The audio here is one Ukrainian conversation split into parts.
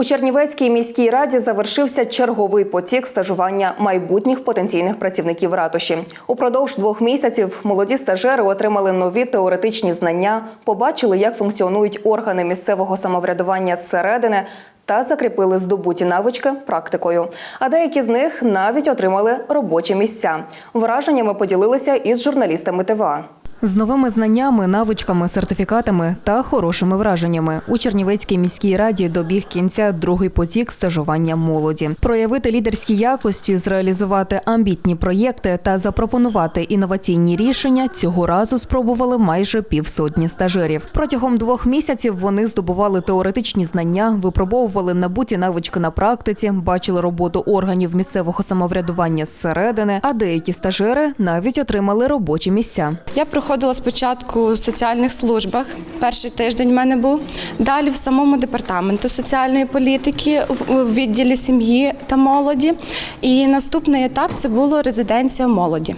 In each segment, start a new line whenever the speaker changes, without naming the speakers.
У Чернівецькій міській раді завершився черговий потік стажування майбутніх потенційних працівників ратуші. Упродовж двох місяців молоді стажери отримали нові теоретичні знання, побачили, як функціонують органи місцевого самоврядування зсередини та закріпили здобуті навички практикою. А деякі з них навіть отримали робочі місця. Враженнями поділилися із журналістами ТВА. З новими знаннями, навичками, сертифікатами та хорошими враженнями у Чернівецькій міській раді добіг кінця другий потік стажування молоді. Проявити лідерські якості, зреалізувати амбітні проєкти та запропонувати інноваційні рішення цього разу спробували майже півсотні стажерів. Протягом двох місяців вони здобували теоретичні знання, випробовували набуті навички на практиці, бачили роботу органів місцевого самоврядування зсередини, а деякі стажери навіть отримали робочі місця.
Я проходила спочатку в соціальних службах. Перший тиждень в мене був. Далі в самому департаменту соціальної політики в- відділі сім'ї та молоді. І наступний етап це було резиденція молоді.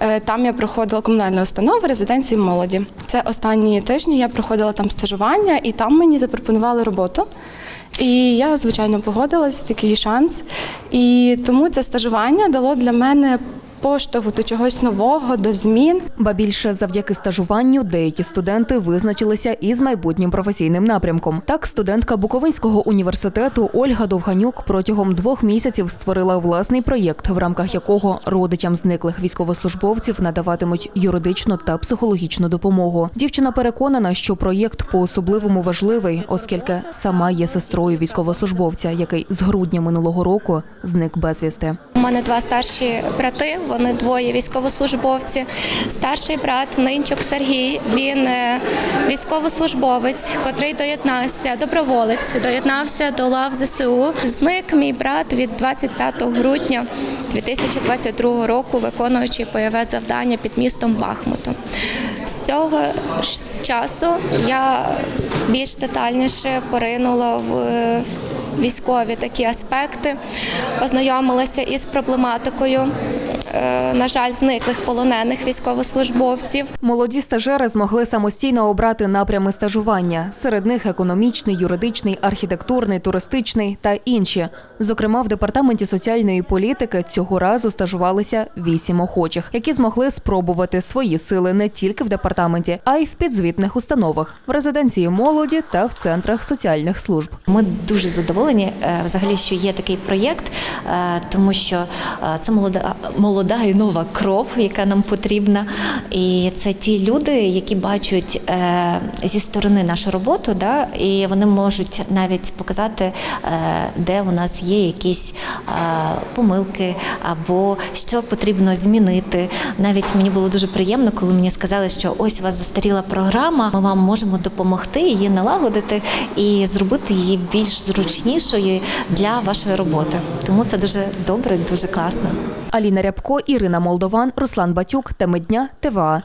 Е, Там я проходила комунальну установу резиденції молоді. Це останні тижні я проходила там стажування, і там мені запропонували роботу. І я, звичайно, погодилась, такий шанс. І тому це стажування дало для мене поштовх до чогось нового, до змін.
Ба більше завдяки стажуванню деякі студенти визначилися із майбутнім професійним напрямком. Так, студентка Буковинського університету Ольга Довганюк протягом двох місяців створила власний проєкт, в рамках якого родичам зниклих військовослужбовців надаватимуть юридичну та психологічну допомогу. Дівчина переконана, що проєкт по-особливому важливий, оскільки сама є сестрою військовослужбовця, який з грудня минулого року зник безвісти.
Мене два старші брати, вони двоє військовослужбовці. Старший брат Нинчук Сергій, він е, військовослужбовець, котрий доєднався, доброволець, доєднався до лав ЗСУ. Зник мій брат від 25 грудня 2022 року, виконуючи бойове завдання під містом Бахмутом. З цього ж часу я більш детальніше поринула в військові такі аспекти, ознайомилася із проблематикою, на жаль, зниклих полонених військовослужбовців.
Молоді стажери змогли самостійно обрати напрями стажування. Серед них економічний, юридичний, архітектурний, туристичний та інші. Зокрема, в департаменті соціальної політики цього разу стажувалися вісім охочих, які змогли спробувати свої сили не тільки в департаменті, а й в підзвітних установах, в резиденції молоді та в центрах соціальних служб.
Ми дуже задоволені, е, взагалі, що є такий проєкт, е, тому що е, це молода, молода і нова кров, яка нам потрібна. І це ті люди, які бачать е, зі сторони нашу роботу, да, і вони можуть навіть показати, е, де у нас є якісь е, помилки або що потрібно змінити. Навіть мені було дуже приємно, коли мені сказали, що ось у вас застаріла програма, ми вам можемо допомогти її налагодити і зробити її більш зручнішою для вашої роботи. Тому це дуже добре, дуже класно.
Аліна Рябко, Ірина Молдован, Руслан Батюк. Теми дня ТВА.